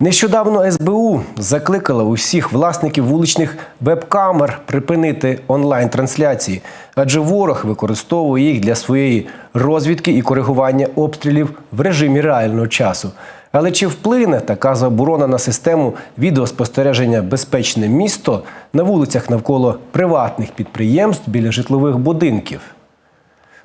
Нещодавно СБУ закликала усіх власників вуличних веб-камер припинити онлайн-трансляції, адже ворог використовує їх для своєї розвідки і коригування обстрілів в режимі реального часу. Але чи вплине така заборона на систему відеоспостереження безпечне місто на вулицях навколо приватних підприємств біля житлових будинків?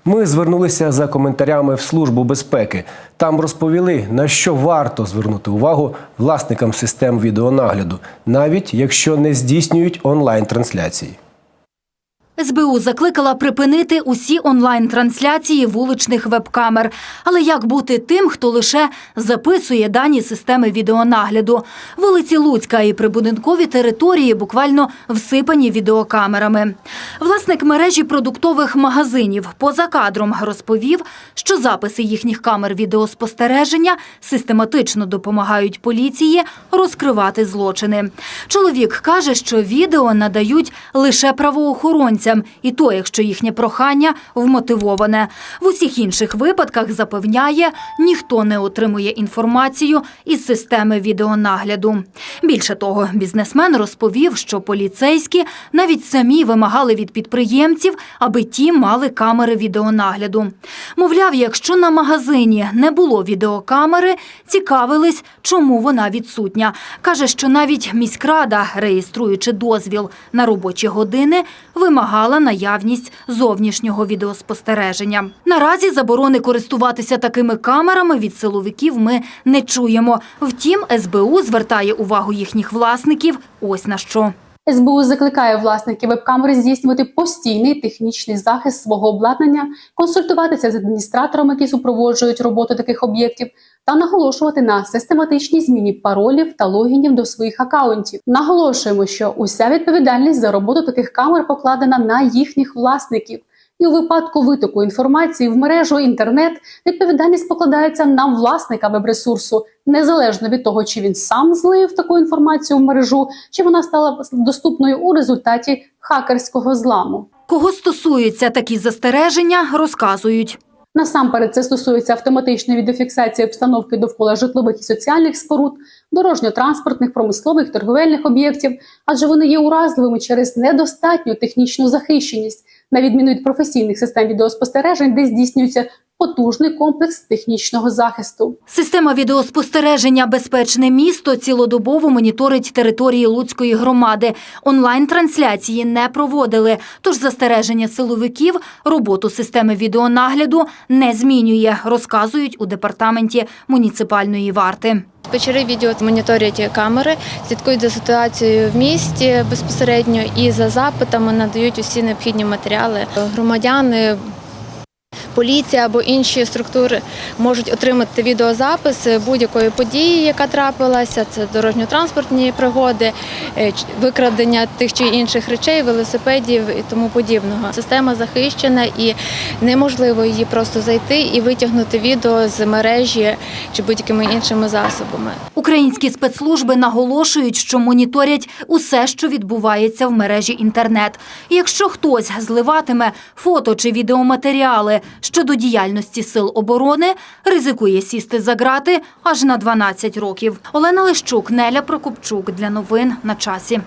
Ми звернулися за коментарями в Службу безпеки. Там розповіли, на що варто звернути увагу власникам систем відеонагляду, навіть якщо не здійснюють онлайн-трансляції. СБУ закликала припинити усі онлайн-трансляції вуличних веб-камер. Але як бути тим, хто лише записує дані системи відеонагляду? Вулиці Луцька і прибудинкові території буквально всипані відеокамерами. Власник мережі продуктових магазинів поза кадром розповів, що записи їхніх камер відеоспостереження систематично допомагають поліції розкривати злочини. Чоловік каже, що відео надають лише правоохоронцям, і то, якщо їхнє прохання вмотивоване. В усіх інших випадках запевняє, ніхто не отримує інформацію із системи відеонагляду. Більше того, бізнесмен розповів, що поліцейські навіть самі вимагали від підприємців, аби ті мали камери відеонагляду. Мовляв, якщо на магазині не було відеокамери, цікавились, чому вона відсутня. Каже, що навіть міськрада, реєструючи дозвіл на робочі години, вимагала наявність зовнішнього відеоспостереження. Наразі заборони користуватися такими камерами від силовиків ми не чуємо. Втім, СБУ звертає увагу їхніх власників ось на що. СБУ закликає власників веб-камери здійснювати постійний технічний захист свого обладнання, консультуватися з адміністраторами, які супроводжують роботу таких об'єктів, та наголошувати на систематичній зміні паролів та логінів до своїх акаунтів. Наголошуємо, що уся відповідальність за роботу таких камер покладена на їхніх власників. І у випадку витоку інформації в мережу інтернет відповідальність покладається на власника веб-ресурсу, незалежно від того, чи він сам злив таку інформацію в мережу, чи вона стала доступною у результаті хакерського зламу. Кого стосуються такі застереження, розказують. Насамперед, це стосується автоматичної відеофіксації обстановки довкола житлових і соціальних споруд, дорожньо-транспортних, промислових, торговельних об'єктів, адже вони є уразливими через недостатню технічну захищеність, на відміну від професійних систем відеоспостережень, де здійснюється потужний комплекс технічного захисту. Система відеоспостереження Безпечне місто цілодобово моніторить території Луцької громади. Онлайн-трансляції не проводили, тож застереження силовиків роботу системи відеонагляду не змінює, розказують у департаменті муніципальної варти. Диспетчери відео моніторять камери, слідкують за ситуацією в місті безпосередньо і за запитами надають усі необхідні матеріали. Громадяни, поліція або інші структури можуть отримати відеозапис будь-якої події, яка трапилася. Це дорожньо-транспортні пригоди, е, викрадення тих чи інших речей, велосипедів і тому подібного. Система захищена і неможливо її просто зайти і витягнути відео з мережі чи будь-якими іншими засобами. Українські спецслужби наголошують, що моніторять усе, що відбувається в мережі інтернет. Якщо хтось зливатиме фото чи відеоматеріали щодо діяльності сил оборони, ризикує сісти за грати аж на 12 років. Олена Лищук, Неля Прокопчук для новин на часі.